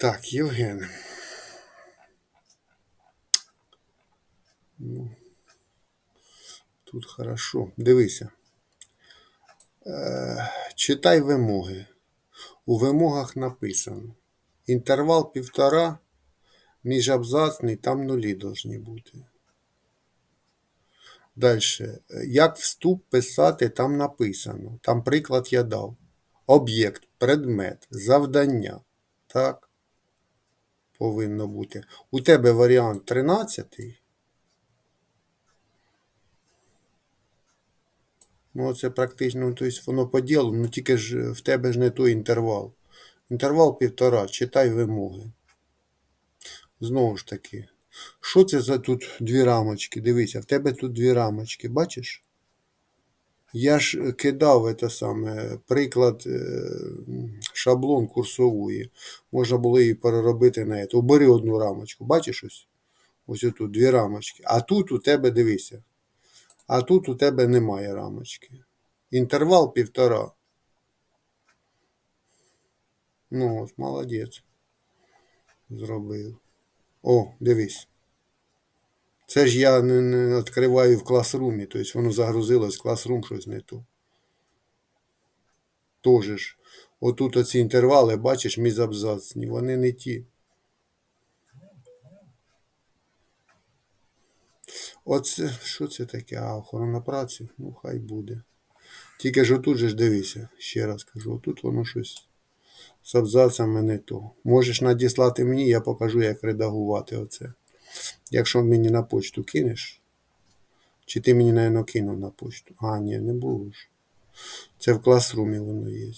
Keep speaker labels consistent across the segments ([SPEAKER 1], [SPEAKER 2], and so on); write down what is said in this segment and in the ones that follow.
[SPEAKER 1] Так, Євген. Ну, тут хорошо. Дивися. Е, читай вимоги. У вимогах написано. Інтервал півтора, міжабзацний, там нулі должні бути. Далі. Як вступ писати, там написано. Там приклад я дав. Об'єкт, предмет, завдання. Так. Повинно бути. У тебе варіант 13. Ну, це практично, тобто воно по ділу, ну тільки ж в тебе ж не той інтервал. Інтервал півтора, читай вимоги. Знову ж таки. Що це за тут дві рамочки? Дивися, в тебе тут дві рамочки, бачиш? Я ж кидав це саме, приклад е, шаблон курсової. Можна було її переробити на це. Убери одну рамочку. Бачиш ось? Ось тут дві рамочки. А тут у тебе дивися. А тут у тебе немає рамочки. Інтервал півтора. Ну от, молодець. Зробив. О, дивись. Це ж я не, не відкриваю в класрумі, тобто воно загрузилось в класрум щось не то. Тоже ж. Отут оці інтервали, бачиш, мізабзацні, вони не ті. Оце, що це таке? А, охорона праці? Ну, хай буде. Тільки ж отут же ж дивися, ще раз кажу, отут воно щось з абзацами не то. Можеш надіслати мені, я покажу, як редагувати оце. Якщо мені на почту кинеш. Чи ти мені, напевно, кинув на почту? А, ні, не було ж. Це в класрумі воно є.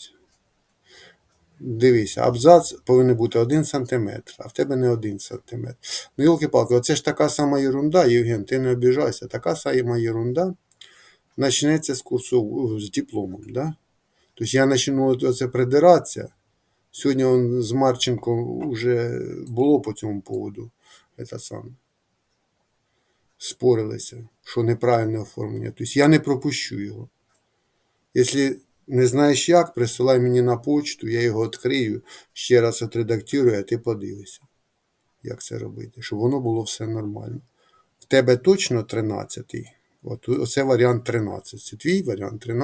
[SPEAKER 1] Дивися, абзац повинен бути 1 см, а в тебе не 1 см. Ну, йолки-палки, оце ж така сама ерунда, Євген, ти не обіжайся, така сама ерунда почнеться з курсу з дипломом. Да? Тобто я почну оце придиратися. Сьогодні он з Марченко вже було по цьому поводу. Это саме. Спорилися, що неправильне оформлення. Тобто я не пропущу його. Якщо не знаєш як, присилай мені на почту, я його відкрию, ще раз отредактирую, а ти подивишся, як це робити, щоб воно було все нормально. В тебе точно 13-й. От, оце варіант 13. Це твій варіант 13.